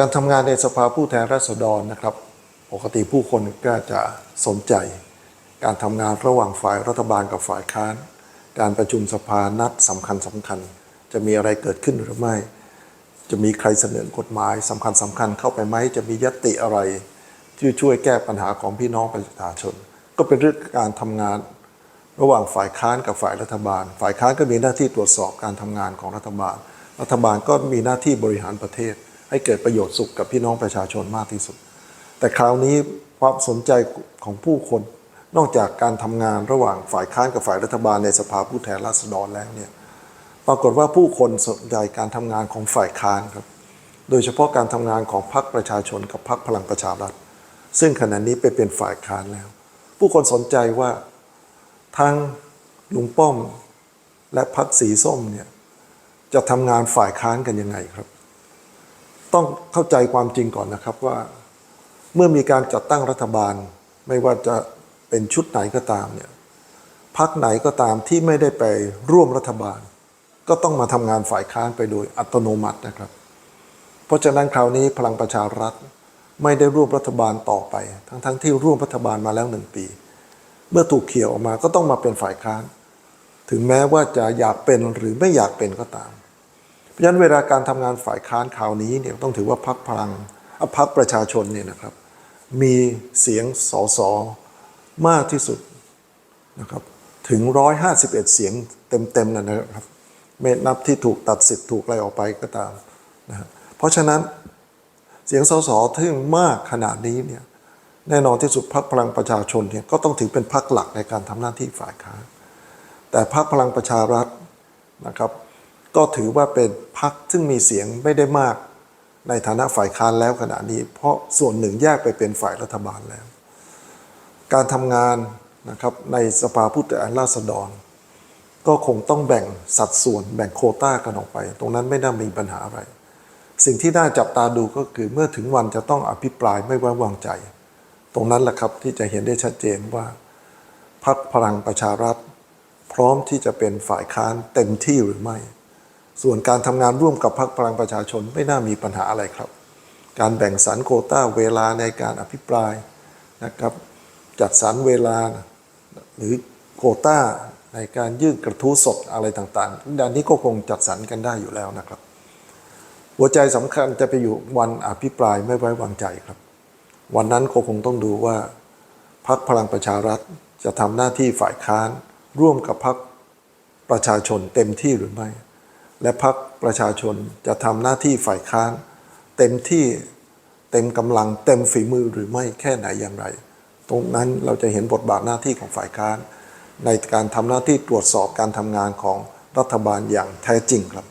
การทำงานในสภาผู้แทนราษฎรนะครับ ปกติผู้คนก็จะสนใจ การทำงานระหว่างฝ่ายรัฐบาลกับฝ่ายค้าน การประชุมสภานัดสำคัญสำคัญ จะมีอะไรเกิดขึ้นหรือไม่ จะมีใครเสนอกฎหมายสำคัญสำคัญเข้าไปไหมจะมียติอะไร ที่ช่วยแก้ปัญหาของพี่น้องประชาชน ก็เป็นเรื่องการทำงานระหว่างฝ่ายค้านกับฝ่ายรัฐบาล ฝ่ายค้านก็มีหน้าที่ตรวจสอบการทำงานของรัฐบาล รัฐบาลก็มีหน้าที่บริหารประเทศ ให้เกิดประโยชน์สุขกับพี่น้องประชาชนมากที่สุด แต่คราวนี้ความสนใจของผู้คนนอกจากการทำงานระหว่างฝ่ายค้านกับฝ่ายรัฐบาลในสภาผู้แทนราษฎรแล้วเนี่ยปรากฏว่าผู้คนสนใจการทำงานของฝ่ายค้านครับ โดยเฉพาะการทำงานของพรรคประชาชนกับพรรคพลังประชารัฐ ซึ่งขณะนี้ไปเป็นฝ่ายค้านแล้ว ผู้คนสนใจว่าทางลุงป้อมและพรรคสีส้มเนี่ยจะทำงานฝ่ายค้านกันยังไงครับ ต้องเข้าใจความจริงก่อนนะครับว่า เมื่อมีการจัดตั้งรัฐบาล ไม่ว่าจะเป็นชุดไหนก็ตามเนี่ยพรรคไหนก็ตามที่ไม่ได้ไปร่วมรัฐบาล ก็ต้องมาทำงานฝ่ายค้านไปโดยอัตโนมัตินะครับ เพราะฉะนั้นคราวนี้พลังประชารัฐไม่ได้ร่วมรัฐบาลต่อไป ทั้งๆทที่ร่วมรัฐบาลมาแล้วหนึ่งปี เมื่อถูกเขี่ยวออกมาก็ต้องมาเป็นฝ่ายค้าน ถึงแม้ว่าจะอยากเป็นหรือไม่อยากเป็นก็ตาม เพราะฉะนั้นเวลาการทำงานฝ่ายค้านคราวนี้เนี่ยต้องถือว่าพรรคพลังอะพรรคประชาชนเนี่ยนะครับ มีเสียงสสมากที่สุดนะครับถึง 151 เสียงเต็มๆนะนะครับไม่นับที่ถูกตัดสิทธิ์ถูกอะไรออกไปก็ตามนะเพราะฉะนั้นเสียงสสที่มากขนาดนี้เนี่ยแน่นอนที่สุดพรรคพลังประชาชนเนี่ยก็ต้องถือเป็นพรรคหลักในการทำหน้าที่ฝ่ายค้านแต่พรรคพลังประชารัฐนะครับ ก็ถือว่าเป็นพรรคซึ่งมีเสียงไม่ได้มาก ในฐานะฝ่ายค้านแล้วขณะนี้ เพราะส่วนหนึ่งแยกไปเป็นฝ่ายรัฐบาลแล้ว การทำงานนะครับในสภาผู้แทนราษฎร ก็คงต้องแบ่งสัดส่วนแบ่งโควต้ากันออกไป ตรงนั้นไม่น่ามีปัญหาอะไร สิ่งที่น่าจับตาดูก็คือเมื่อถึงวันจะต้องอภิปรายไม่ไว้วางใจ ตรงนั้นแหละครับที่จะเห็นได้ชัดเจนว่าพรรคพลังประชารัฐ พร้อมที่จะเป็นฝ่ายค้านเต็มที่หรือไม่ ส่วนการทำงานร่วมกับพรรคพลังประชาชนไม่น่ามีปัญหาอะไรครับ การแบ่งสรรโคต้าเวลาในการอภิปรายนะครับ จัดสรรเวลาหรือโคต้าในการยื่นกระทู้สดอะไรต่างๆด้านนี้ก็คงจัดสรรกันได้อยู่แล้วนะครับ หัวใจสำคัญจะไปอยู่วันอภิปรายไม่ไว้วางใจครับ วันนั้นก็คงต้องดูว่าพรรคพลังประชารัฐจะทำหน้าที่ฝ่ายค้าน ร่วมกับพรรคประชาชนเต็มที่หรือไม่ และพรรคประชาชนจะทำหน้าที่ฝ่ายค้าน เต็มที่เต็มกำลังเต็มฝีมือหรือไม่แค่ไหนอย่างไร ตรงนั้นเราจะเห็นบทบาทหน้าที่ของฝ่ายค้าน ในการทำหน้าที่ตรวจสอบการทำงานของรัฐบาลอย่างแท้จริงครับ